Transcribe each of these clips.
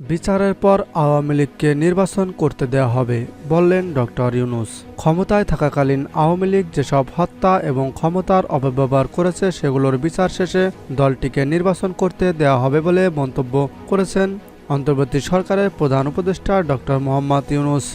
বিচারের পর আওয়ামী লীগকে নির্বাচন করতে দেয়া হবে, বললেন ডক্টর ইউনুস। ক্ষমতায় থাকাকালীন আওয়ামী লীগ যেসব হত্যা এবং ক্ষমতার অপব্যবহার করেছে, সেগুলোর বিচার শেষে দলটিকে নির্বাচন করতে দেওয়া হবে বলে মন্তব্য করেছেন অন্তর্বর্তী সরকারের প্রধান উপদেষ্টা ডক্টর মোহাম্মদ ইউনুস।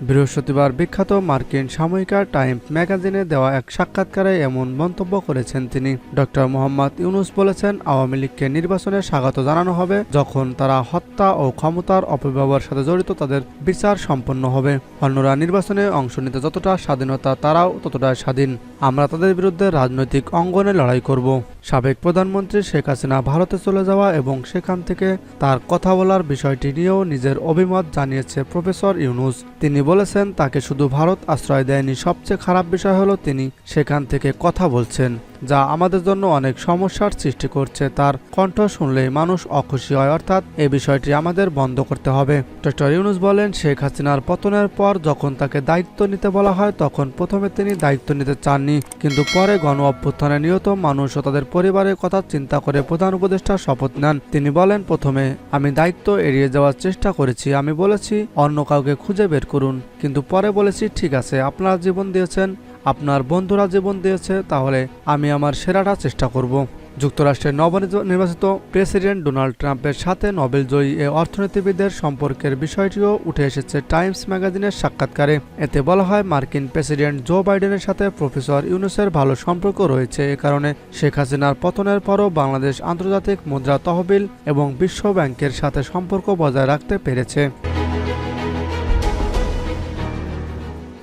বৃহস্পতিবার বিখ্যাত মার্কিন সাময়িকা টাইম ম্যাগাজিনে দেওয়া এক সাক্ষাৎকারে এমন মন্তব্য করেছেন তিনি। ডক্টর মোহাম্মদ ইউনুস বলেছেন, আওয়ামী লীগকে নির্বাচনে স্বাগত জানানো হবে যখন তারা হত্যা ও ক্ষমতার অপব্যবহার সাথে জড়িত তাদের বিচার সম্পন্ন হবে। অন্যরা নির্বাচনে অংশ নিতে যতটা স্বাধীনতা তারাও ততটাই স্বাধীন। আমরা তাদের বিরুদ্ধে রাজনৈতিক অঙ্গনে লড়াই করব। সাবেক প্রধানমন্ত্রী শেখ হাসিনা ভারতে চলে যাওয়া এবং সেখান থেকে তার কথা বলার বিষয়টি নিয়েও নিজের অভিমত জানিয়েছে প্রফেসর ইউনুস। তিনি বলেছেন, তাকে শুধু ভারত আশ্রয় দেয়নি, সবচেয়ে খারাপ বিষয় হলো তিনি সেখান থেকে কথা বলছেন। যা আমাদের জন্য অনেক সমস্যার সৃষ্টি করছে। তার কণ্ঠ শুনলেই মানুষ অখুশি হয়, অর্থাৎ এ বিষয়টি আমাদের বন্ধ করতে হবে। ডক্টর ইউনুস বলেন, শেখ হাসিনার পতনের পর যখন তাকে দায়িত্ব নিতে বলা হয়, তখন প্রথমে তিনি দায়িত্ব নিতে চাননি। কিন্তু পরে গণ অভ্যুত্থানে নিহত মানুষ ও তাদের পরিবারের কথা চিন্তা করে প্রধান উপদেষ্টা শপথ নেন। তিনি বলেন, প্রথমে আমি দায়িত্ব এড়িয়ে যাওয়ার চেষ্টা করেছি। আমি বলেছি, অন্য কাউকে খুঁজে বের করুন। কিন্তু পরে বলেছি, ঠিক আছে, আপনারা জীবন দিয়েছেন আপনার বন্ধুরা জীবন দিয়েছে, তাহলে আমি আমার সেরাটা চেষ্টা করব। যুক্তরাষ্ট্রের নবনির্বাচিত প্রেসিডেন্ট ডোনাল্ড ট্রাম্পের সাথে নোবেলজয়ী এ অর্থনীতিবিদের সম্পর্কের বিষয়টিও উঠে এসেছে টাইমস ম্যাগাজিনের সাক্ষাৎকারে। এতে বলা হয়, মার্কিন প্রেসিডেন্ট জো বাইডেনের সাথে প্রফেসর ইউনুসের ভালো সম্পর্ক রয়েছে এ কারণে শেখ হাসিনার পতনের পরও বাংলাদেশ আন্তর্জাতিক মুদ্রা তহবিল এবং বিশ্ব ব্যাংকের সাথে সম্পর্ক বজায় রাখতে পেরেছে।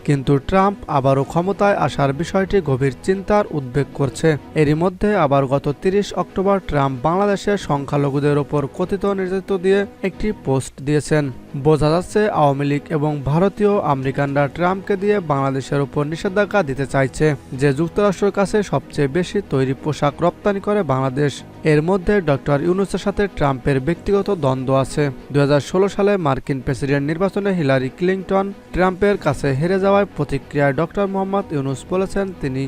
কিন্তু ট্রাম্প আবারও ক্ষমতায় আসার বিষয়টি গভীর চিন্তার উদ্বেগ করছে। এরই মধ্যে আবার গত তিরিশ অক্টোবর ট্রাম্প বাংলাদেশের সংখ্যালঘুদের ওপর কথিত নির্যাতিত দিয়ে একটি পোস্ট দিয়েছেন। বোঝা যাচ্ছে আওয়ামী লীগ এবং ভারতীয় আমেরিকানরা ট্রাম্পকে দিয়ে বাংলাদেশের উপর নিষেধাজ্ঞা দিতে চাইছে, যে যুক্তরাষ্ট্রের কাছে সবচেয়ে বেশি তৈরি পোশাক রপ্তানি করে বাংলাদেশ। এর মধ্যে ডক্টর ইউনুসের সাথে ট্রাম্পের ব্যক্তিগত দ্বন্দ্ব আছে। দুহাজার ষোলো সালে মার্কিন প্রেসিডেন্ট নির্বাচনে হিলারি ক্লিংটন ট্রাম্পের কাছে হেরে যাওয়ায় প্রতিক্রিয়ায় ডক্টর মোহাম্মদ ইউনুস বলেছেন তিনি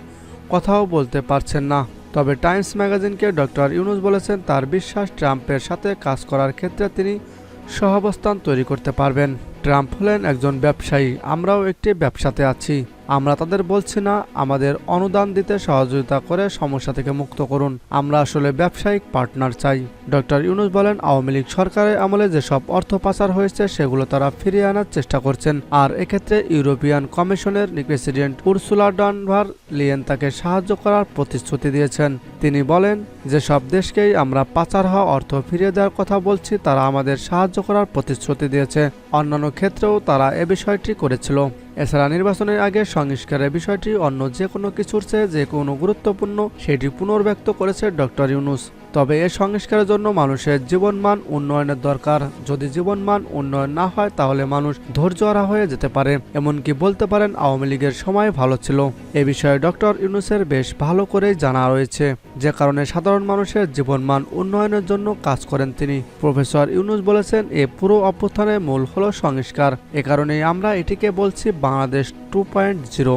কথাও বলতে পারছেন না। তবে টাইমস ম্যাগাজিনকে ডক্টর ইউনুস বলেছেন তার বিশ্বাস ট্রাম্পের সাথে কাজ করার ক্ষেত্রে তিনি সহাবস্থান তৈরি করতে পারবেন। ট্রাম্প হলেন একজন ব্যবসায়ী, আমরাও একটি ব্যবসাতে আছি। আমরা তাদের বলছি না, আমাদের অনুদান দিতে সহযোগিতা করে সমস্যা থেকে মুক্ত করুন। আমরা আসলে ব্যবসায়িক পার্টনার চাই। ডক্টর ইউনুস বলেন, আওয়ামী লীগ সরকারের আমলে যেসব অর্থ পাচার হয়েছে, সেগুলো তারা ফিরিয়ে আনার চেষ্টা করছেন। আর এক্ষেত্রে ইউরোপিয়ান কমিশনের প্রেসিডেন্ট উর্সুলা ডনভার লিয়েন তাকে সাহায্য করার প্রতিশ্রুতি দিয়েছেন। তিনি বলেন, যেসব দেশকেই আমরা পাচার হওয়া অর্থ ফিরিয়ে দেওয়ার কথা বলছি, তারা আমাদের সাহায্য করার প্রতিশ্রুতি দিয়েছে। অন্যান্য ক্ষেত্রেও তারা এ বিষয়টি করেছিল। এছাড়া নির্বাচনের আগে সংস্কারের বিষয়টি অন্য যে কোনো কিছুর চেয়ে যে কোনো গুরুত্বপূর্ণ, সেটি পুনর্ব্যক্ত করেছে ডক্টর ইউনুস। তবে এ সংস্কারের জন্য মানুষের জীবনমান উন্নয়নের দরকার। যদি জীবনমান উন্নয়ন না হয়, তাহলে মানুষ ধৈর্যহারা হয়ে যেতে পারে। এমনকি বলতে পারেন, আওয়ামী লীগের সময় ভালো ছিল। এ বিষয়ে ডক্টর ইউনুসের বেশ ভালো করেই জানা রয়েছে। যে কারণে সাধারণ মানুষের জীবনমান উন্নয়নের জন্য কাজ করেন তিনি। প্রফেসর ইউনুস বলেছেন, এ পুরো অভ্যুত্থানের মূল হলো সংস্কার। এ কারণেই আমরা এটিকে বলছি বাংলাদেশ টু পয়েন্ট জিরো।